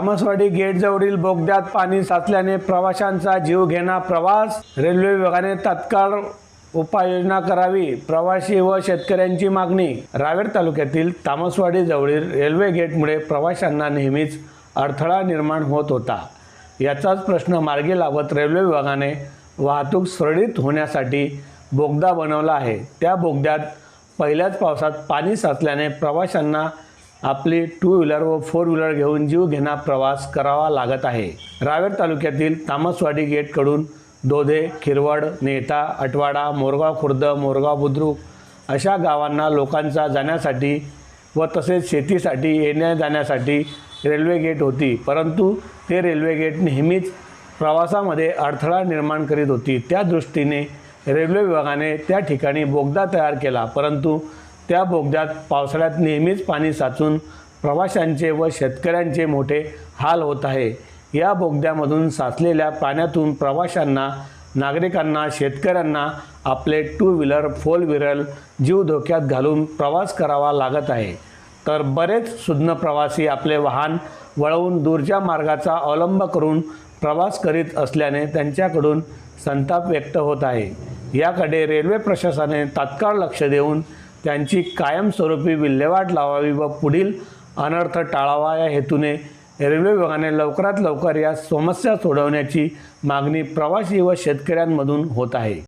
तामसवाडी गेटजवळील बोगद्यात पाणी साचल्याने प्रवाशांचा जीव घेणा प्रवास. रेल्वे विभागाने तात्काळ उपाययोजना करावी प्रवासी व शेतकऱ्यांची मागणी. रावेर तालुक्यातील तामसवाडी जवळील रेल्वे गेटमुळे प्रवाशांना नेहमीच अडथळा निर्माण होत होता. याचाच प्रश्न मार्गी लावत रेल्वे विभागाने वाहतूक सुरळीत होण्यासाठी बोगदा बनवला आहे. त्या बोगद्यात पहिल्याच पावसात पाणी साचल्याने प्रवाशांना आपली टू व्हीलर व फोर व्हीलर घेऊन जीव घेणा प्रवास करावा लागत आहे. रावेर तालुक्यातील तामसवाडी गेटकडून दोधे खिरवड नेता अटवाडा मोरगाव खुर्द मोरगाव बुद्रुक अशा गावांना लोकांचा जाण्यासाठी व तसेच शेतीसाठी येण्या जाण्यासाठी रेल्वे गेट होती. परंतु ते रेल्वे गेट नेहमीच प्रवासामध्ये अडथळा निर्माण करीत होती. त्या दृष्टीने रेल्वे विभागाने त्या ठिकाणी बोगदा तयार केला. परंतु त्या बोगद्यात पावसाळ्यात नेहमीच पाणी साचून प्रवाशांचे व शेतकऱ्यांचे मोठे हाल होत आहे. या बोगद्यामधून साचलेल्या पाण्यातून प्रवाशांना नागरिकांना शेतकऱ्यांना आपले टू व्हीलर फोर व्हीलर जीव धोक्यात घालून प्रवास करावा लागत आहे. तर बरेच सुज्ञ प्रवासी आपले वाहन वळवून दूरच्या मार्गाचा अवलंब करून प्रवास करीत असल्याने त्यांच्याकडून संताप व्यक्त होत आहे. याकडे रेल्वे प्रशासनाने तात्काळ लक्ष देऊन त्यांची कायमस्वरूपी विल्हेवाट लावावी व पुढील अनर्थ टाळावा या हेतूने रेल्वे विभागाने लवकरात लवकर या समस्या सोडवण्याची मागणी प्रवासी व शेतकऱ्यांमधून होत आहे.